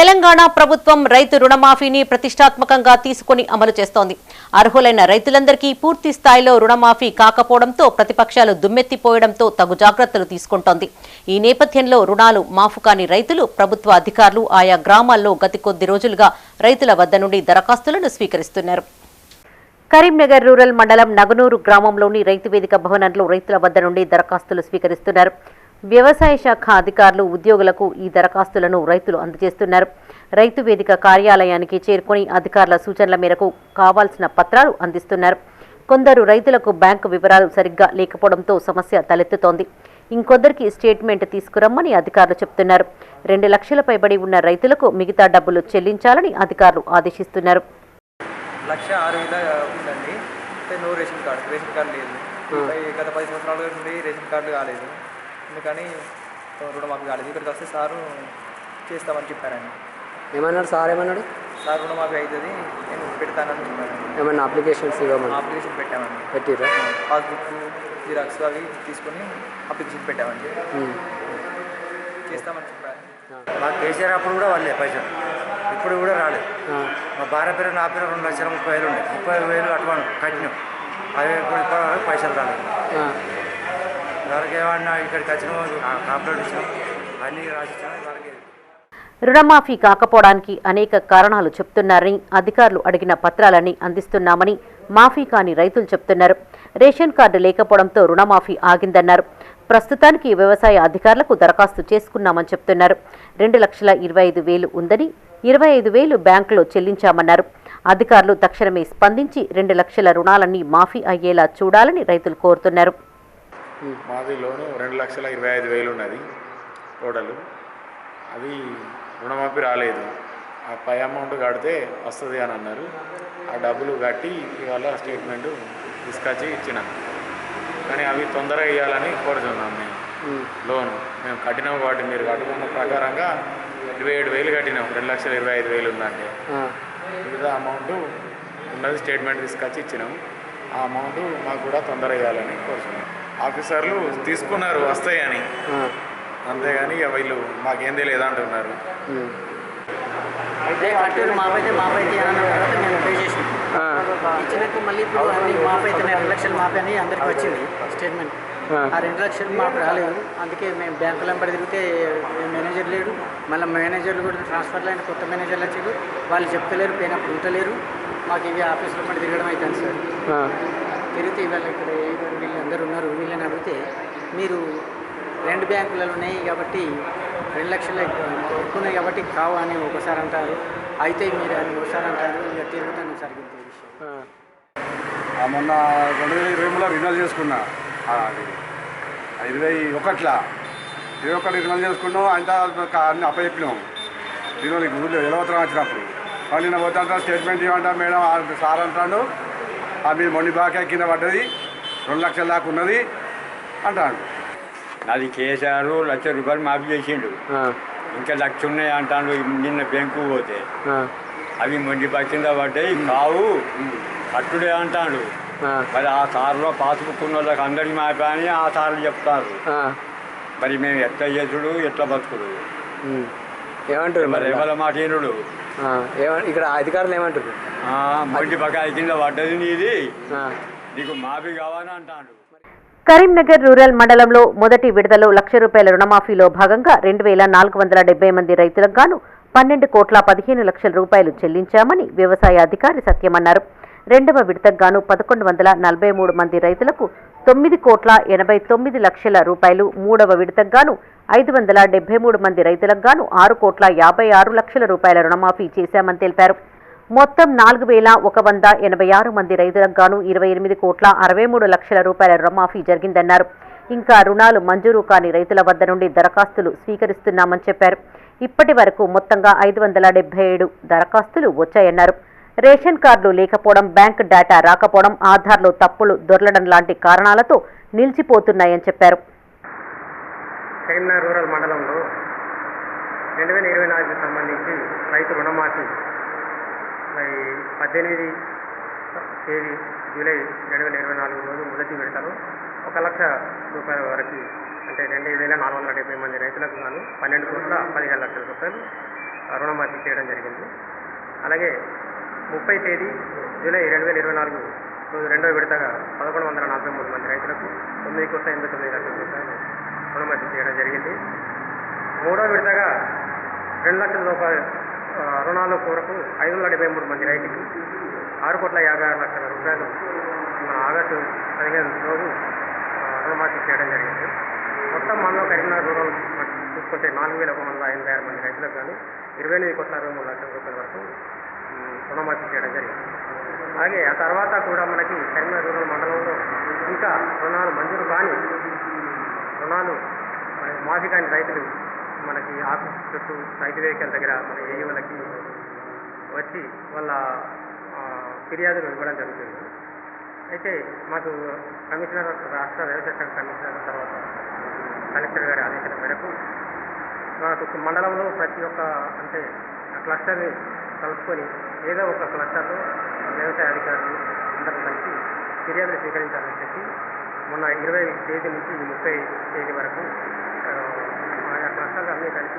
తెలంగాణ ప్రభుత్వం రైతు రుణమాఫీని ప్రతిష్టాత్మకంగా తీసుకుని అమలు చేస్తోంది. అర్హులైన రైతులందరికీ పూర్తి స్థాయిలో రుణమాఫీ కాకపోవడంతో ప్రతిపక్షాలు దుమ్మెత్తిపోయడంతో తగు జాగ్రత్తలు తీసుకుంటోంది. ఈ నేపథ్యంలో రుణాలు మాఫు కాని రైతులు ప్రభుత్వ అధికారులు ఆయా గ్రామాల్లో గతి కొద్ది రోజులుగా రైతుల వద్ద నుండి దరఖాస్తులను స్వీకరిస్తున్నారు. కరీంనగర్ రూరల్ మండలం నగనూరు గ్రామంలోని రైతు వేదిక భవనంలో రైతుల వద్ద నుండి దరఖాస్తులు స్వీకరిస్తున్నారు. వ్యవసాయ శాఖ అధికారులు ఉద్యోగులకు ఈ దరఖాస్తులను రైతులు అందజేస్తున్నారు. రైతు వేదిక కార్యాలయానికి చేరుకొని అధికారుల సూచనల మేరకు కావాల్సిన పత్రాలు అందిస్తున్నారు. కొందరు రైతులకు బ్యాంకు వివరాలు సరిగ్గా లేకపోవడంతో సమస్య తలెత్తుతోంది. ఇంకొందరికి స్టేట్మెంట్ తీసుకురమ్మని అధికారులు చెప్తున్నారు. రెండు లక్షల పైబడి ఉన్న రైతులకు మిగతా డబ్బులు చెల్లించాలని అధికారులు ఆదేశిస్తున్నారు. లక్ష ఆరు వేల ఉందండి. అంటే no ration card. Ration card లేదు. పై- గత పది సంవత్సరాల నుండి రేషన్ కార్డు కాలేదు. అందుకని రుణమాఫీ కాలేదు. ఇక్కడికి వస్తే సారు చేస్తామని చెప్పారండి. ఏమన్నాడు సార్? ఏమన్నాడు? సార్ రుణమాఫీ అవుతుంది నేను పెడతానని చెప్పాను ఏమన్నా అప్లికేషన్స్ ఇవ్వమని? అప్లికేషన్ పెట్టామండి. పెట్టిర్రా? పాస్బుక్ జిరాక్స్ అవి తీసుకొని అప్లికేషన్ పెట్టామండి. చేస్తామని చెప్పారు. మాకు కేసీఆర్ అప్పుడు కూడా వాళ్ళే పైసలు. ఇప్పుడు కూడా రాలేదు. మా భార్య పేరు నా పేరు రెండు లక్షల ముప్పై వేలు ఉండే. ముప్పై వేలు అటువంటి కట్టినాం అవి ఇప్పుడు పైసలు రాలేదు. ఇక్కడికి వచ్చిన ఇచ్చినాం అన్నీ రాసిచ్చినాం రుణమాఫీ కాకపోవడానికి అనేక కారణాలు చెప్తున్నారని అధికారులు అడిగిన పత్రాలన్నీ అందిస్తున్నామని మాఫీ కాని రైతులు చెప్తున్నారు. రేషన్ కార్డు లేకపోవడంతో రుణమాఫీ ఆగిందన్నారు. ప్రస్తుతానికి వ్యవసాయ అధికారులకు దరఖాస్తు చేసుకున్నామని చెప్తున్నారు. రెండు లక్షల ఇరవై ఐదు వేలు ఉందని ఇరవై ఐదు వేలు బ్యాంకులో చెల్లించామన్నారు. అధికారులు తక్షణమే స్పందించి రెండు లక్షల రుణాలన్నీ మాఫీ అయ్యేలా చూడాలని రైతులు కోరుతున్నారు. మాది లోను రెండు లక్షల ఇరవై ఐదు వేలు ఉన్నది టోటల్. అది రుణమాఫీ రాలేదు. ఆ పై అమౌంట్ కడితే వస్తుంది అని అన్నారు. ఆ డబ్బులు కట్టి ఇవాళ స్టేట్మెంట్ తీసుకొచ్చి ఇచ్చినాం. కానీ అవి తొందరగా ఇవ్వాలని కోరుతున్నాం మేము. లోన్. మేము కట్టినాం కాబట్టి మీరు కట్టుకున్న ప్రకారంగా ఇరవై ఏడు వేలు కట్టినాం. రెండు లక్షల ఇరవై ఐదు వేలు ఉందంటే. మిగతా అమౌంట్ ఉన్నది స్టేట్మెంట్ తీసుకొచ్చి ఇచ్చినాం. ఆ అమౌంట్ మాకు కూడా తొందర ఇవ్వాలని కోరుతున్నాం ఆఫీసర్లు తీసుకున్నారు వస్తాయని. అంతేగాని ఇక వీళ్ళు మాకేం తెలియదు అంటున్నారు. అయితే కట్టారు మాపైతే మాపైతే అన్న తర్వాత మేము పే చేసినాం. ఇచ్చినాక మళ్ళీ ఇప్పుడు అన్ని రెండు లక్షలు మాఫ్ అని అందరికి వచ్చింది స్టేట్మెంట్. ఆ. రెండు లక్షలు మాకు రాలేదు. అందుకే మేము బ్యాంకుల వెంబడి తిరిగితే మేనేజర్ లేడు. మళ్ళీ మేనేజర్లు కూడా ట్రాన్స్ఫర్లు అయిన కొత్త మేనేజర్లు వచ్చారు. వాళ్ళు చెప్తలేరు పోయినప్పుడు ఉంటలేరు. మాకు ఇవి ఆఫీసులో పడి తిరగడం అవుతుంది సార్. తిరిగితే ఇవాళ ఇక్కడ ఏ- వీళ్ళందరూ ఉన్నారు వీళ్ళని అడిగితే మీరు రెండు బ్యాంకులలో ఉన్నాయి కాబట్టి రెండు లక్షలు ఎక్కువ కాబట్టి కావు అని ఒకసారి అంటారు. అయితే మీరు అని ఒకసారి అంటారు. ఇక తిరుగుతాను సార్ విషయం. మొన్న రెండు వేల ఇరవై మూడులో రినల్ చేసుకున్నా. ఇరవై ఒకట్లా. ఇరవై ఒకటి రినల్ చేసుకున్నాం అంతా అన్ని అప్పచెప్పినాం. రినల్ ఊళ్ళో ఎలవతరం వచ్చినప్పుడు. వాళ్ళు నిన్న పోతే స్టేట్మెంట్ ఇవ్వంటా మేడం సార్ అంటాడు. మీరు మొండి కింద పడ్డది. రెండు లక్షల దాకా ఉన్నది. అంటాడు. నాది కేసీఆర్ లక్ష రూపాయలు మాఫీ చేసిండు. ఇంకా లక్ష ఉన్నాయి అంటాడు నిన్న బ్యాంకు పోతే. అవి మొండి కింద పడ్డాయి. కావు. కట్టుడే అంటాడు. మరి ఆ సార్లో పాస్బుక్ ఉన్న వాళ్ళకి అందరికి మాపా అని ఆ సార్లు చెప్తారు. మరి మేము ఎట్లా చేసుడు ఎట్లా బతుకుడు? ఏమంటారు మరి? ఎవరి మాట ఇక్కడ అధికారులు ఏమంటారు? ఆ, మొండి బకాయి కింద పడ్డది నీది. నీకు మాఫీ కావాలని అంటాడు. కరీంనగర్ రూరల్ మండలంలో మొదటి విడతలో లక్ష రూపాయల రుణమాఫీలో భాగంగా రెండు వేల నాలుగు వందల డెబ్బై మంది రైతులకు గాను పన్నెండు కోట్ల పదిహేను లక్షల రూపాయలు చెల్లించామని వ్యవసాయ అధికారి సత్యమన్నారు. రెండవ విడతకు గాను పదకొండు వందల నలభై మూడు మంది రైతులకు తొమ్మిది కోట్ల ఎనభై తొమ్మిది లక్షల రూపాయలు మూడవ విడతకు గాను ఐదు వందల డెబ్బై మూడు మంది రైతులకు గాను ఆరు కోట్ల యాభై ఆరు లక్షల రూపాయల రుణమాఫీ చేశామని తెలిపారు. మొత్తం నాలుగు వేల ఒక వంద ఎనభై ఆరు మంది రైతులకు గాను ఇరవై ఎనిమిది కోట్ల అరవై మూడు లక్షల రూపాయల రుణమాఫీ జరిగిందన్నారు. ఇంకా రుణాలు మంజూరు కాని రైతుల వద్ద నుండి దరఖాస్తులు స్వీకరిస్తున్నామని చెప్పారు. ఇప్పటి వరకు మొత్తంగా ఐదు వందల డెబ్బై ఏడు దరఖాస్తులు వచ్చాయన్నారు. రేషన్ కార్డులు లేకపోవడం బ్యాంక్ డేటా రాకపోవడం ఆధార్లో తప్పులు దొరలడం లాంటి కారణాలతో నిలిచిపోతున్నాయని చెప్పారు. కరీంనగర్ రూరల్ మండలంలో రెండు వేల ఇరవై నాలుగుకి సంబంధించి రైతు రుణమాఫీ. మరి పద్దెనిమిది తేదీ జూలై రెండు వేల ఇరవై నాలుగు రోజు మొదటి విడతలో ఒక లక్ష రూపాయల వరకు అంటే రెండు వేల నాలుగు వందల డెబ్బై మంది రైతులకు గాను పన్నెండు కోట్ల పదిహేను లక్షల రూపాయలు రుణమాఫీ చేయడం జరిగింది. అలాగే ముప్పై తేదీ జూలై రెండు వేల ఇరవై నాలుగు రోజు రెండో విడతగా పదకొండు వందల నలభై మూడు మంది రైతులకు తొమ్మిది కోట్ల ఎనభై తొమ్మిది లక్షల రూపాయలు అనుమతి చేయడం జరిగింది. మూడో విడతగా రెండు లక్షల రూపాయలు రుణాల కొరకు ఐదు వందల డెబ్బై మూడు మంది రైతుకి ఆరు కోట్ల యాభై ఆరు లక్షల రూపాయలు మన ఆగస్టు పదిహేను రోజు రుణమాఫీ చేయడం జరిగింది. మొత్తం మనలో కరీంనగర్ రూరల్ చూసుకుంటే నాలుగు వేల ఒక వందల ఎనభై ఆరు మంది రైతులకు కానీ ఇరవై ఎనిమిది కోట్ల అరవై మూడు లక్షల రూపాయల వరకు రుణమాఫీ చేయడం జరిగింది. అలాగే ఆ తర్వాత కూడా మనకి కరీంనగర్ రూరల్ మండలంలో ఇంకా రుణాలు మంజూరు కాని రుణాలు మనకి మాఫీ కాని రైతులు మనకి ఆఫీస్ చుట్టూ రైతు వెహికల్ దగ్గర మన ఏఈఓలకి వచ్చి వాళ్ళ ఫిర్యాదులు ఇవ్వడం జరుగుతుంది. అయితే మాకు కమిషనర్ రాష్ట్ర వ్యవసాయ శాఖ కమిషనర్ తర్వాత కలెక్టర్ గారి ఆదేశాల మేరకు మాకు మండలంలో ప్రతి ఒక్క అంటే క్లస్టర్ని కలుపుకొని ఏదో ఒక క్లస్టర్లో వ్యవసాయ అధికారులు అందరూ కలిసి ఫిర్యాదులు స్వీకరించాలని చెప్పి మొన్న ఇరవై తేదీ నుంచి ముప్పై తేదీ వరకు ఆయా ప్రాంతాలు అన్నీ కలిసి